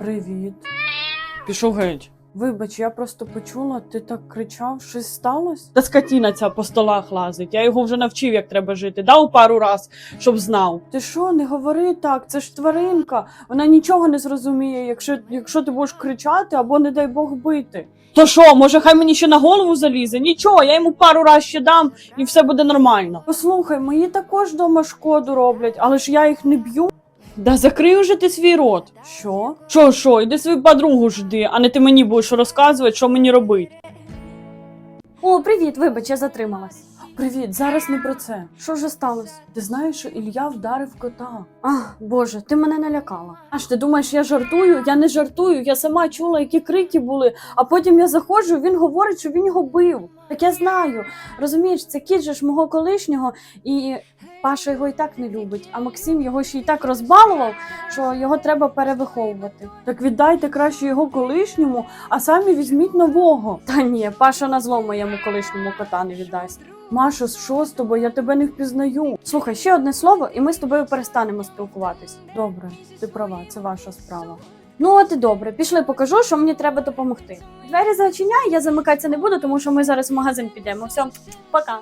Привіт. Пішов геть. Вибач, я просто почула, ти так кричав, щось сталося? Та скотіна ця по столах лазить. Я його вже навчив, як треба жити. Дав пару раз, щоб знав. Ти що, не говори так, це ж тваринка. Вона нічого не зрозуміє, якщо, якщо ти будеш кричати або, не дай Бог, бити. То що, може, хай мені ще на голову залізе? Нічого, я йому пару раз ще дам і все буде нормально. Послухай, мої також дома шкоду роблять, але ж я їх не б'ю. Да закрий уже ти свій рот. Що? Що, що, іди свою подругу жди, а не ти мені будеш розказувати, що мені робити. О, привіт, вибач, я затрималась. Привіт, зараз не про це. Що ж сталося? Ти знаєш, що Ілля вдарив кота. Ах, Боже, ти мене налякала. Аж ти думаєш, я жартую? Я не жартую. Я сама чула, які крики були, а потім я заходжу, він говорить, що він його бив. Так я знаю. Розумієш, це кіт же ж мого колишнього, і Паша його і так не любить, а Максим його ще й так розбалував, що його треба перевиховувати. Так віддайте краще його колишньому, а самі візьміть нового. Та ні, Паша на зло моєму колишньому кота не віддасть. Машо, що з тобою? Я тебе не впізнаю. Слухай, ще одне слово, і ми з тобою перестанемо спілкуватись. Добре, ти права, це ваша справа. Ну, от і добре, пішли, покажу, що мені треба допомогти. Двері зачиняй, я замикатися не буду, тому що ми зараз в магазин підемо. Все, пока.